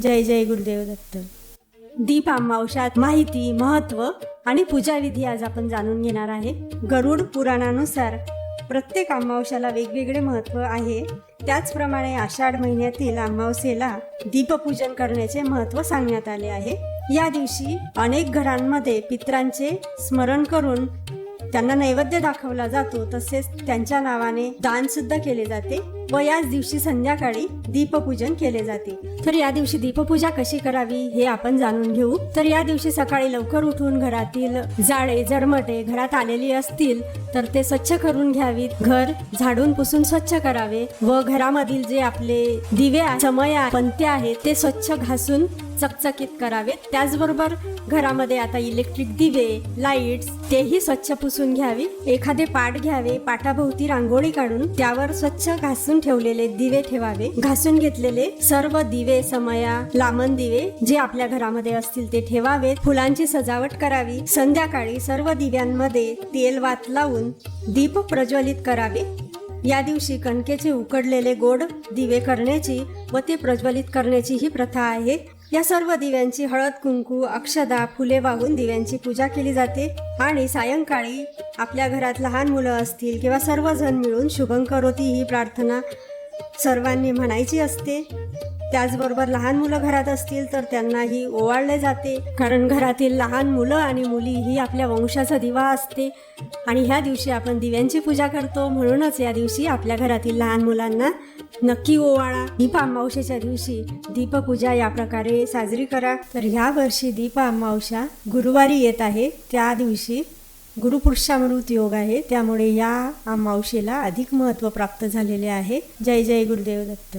जय जय गुरुदेव दत्त. दीप अमावशात माहिती महत्त्व आणि पूजाविधी आज आपण जाणून घेणार आहे. गरुड पुराणानुसार प्रत्येक अमावश्याला वेगवेगळे महत्त्व आहे. त्याचप्रमाणे आषाढ महिन्यातील अमावस्येला दीपपूजन करण्याचे महत्त्व सांगण्यात आले आहे. या दिवशी अनेक घरांमध्ये पित्रांचे स्मरण करून त्यांना नैवेद्य दाखवला जातो तसेच त्यांच्या नावाने दान सुद्धा केले जाते व याच दिवशी संध्याकाळी दीपपूजन केले जाते. तर या दिवशी दीपपूजा कशी करावी हे आपण जाणून घेऊ. तर या दिवशी सकाळी लवकर उठून घरातील जाळे जडमटे घरात आलेली असतील तर ते स्वच्छ करून घ्यावीत. घर झाडून पुसून स्वच्छ करावे व घरामधील जे आपले दिवे समय आहे, आहेत ते स्वच्छ घासून चकचकीत करावेत त्याचबरोबर घरामध्ये आता इलेक्ट्रिक दिवे लाईट्स तेही स्वच्छ पुसून घ्यावी. एखादे पाट घ्यावे पाटाभोवती रांगोळी काढून त्यावर स्वच्छ घासून ठेवलेले दिवे ठेवावे. घासून घेतलेले सर्व दिवे समया लामण दिवे जे आपल्या घरामध्ये असतील ते ठेवावेत. फुलांची सजावट करावी. संध्याकाळी सर्व दिव्यांमध्ये तेल वात लावून दीप प्रज्वलित करावे. या दिवशी कणकेचे उकडलेले गोड दिवे करण्याची व ते प्रज्वलित करण्याची ही प्रथा आहे. या सर्व दिव्यांची हळद कुंकू अक्षदा फुले वाहून दिव्यांची पूजा केली जाते आणि सायंकाळी आपल्या घरात लहान मुलं असतील किंवा सर्वजण मिळून शुभंकरोती ही प्रार्थना सर्वांनी म्हणायची असते. त्याचबरोबर लहान मुलं घरात असतील तर त्यांनाही ओवाळले जाते. कारण घरातील लहान मुलं आणि मुली ही आपल्या वंशाचा दिवा असते. आणि ह्या दिवशी आपण दिव्यांची पूजा करतो. म्हणूनच या दिवशी आपल्या घरातील लहान मुलांना नक्की ओवाळा. दीप अमावशेच्या दिवशी दीपपूजा या प्रकारे साजरी करा. तर ह्या वर्षी दीप अमावशा गुरुवारी येत आहे. त्या दिवशी गुरुपुरुषामृत योग आहे. त्यामुळे या अमावशेला अधिक महत्त्व प्राप्त झालेले आहे. जय जय गुरुदेव दत्त.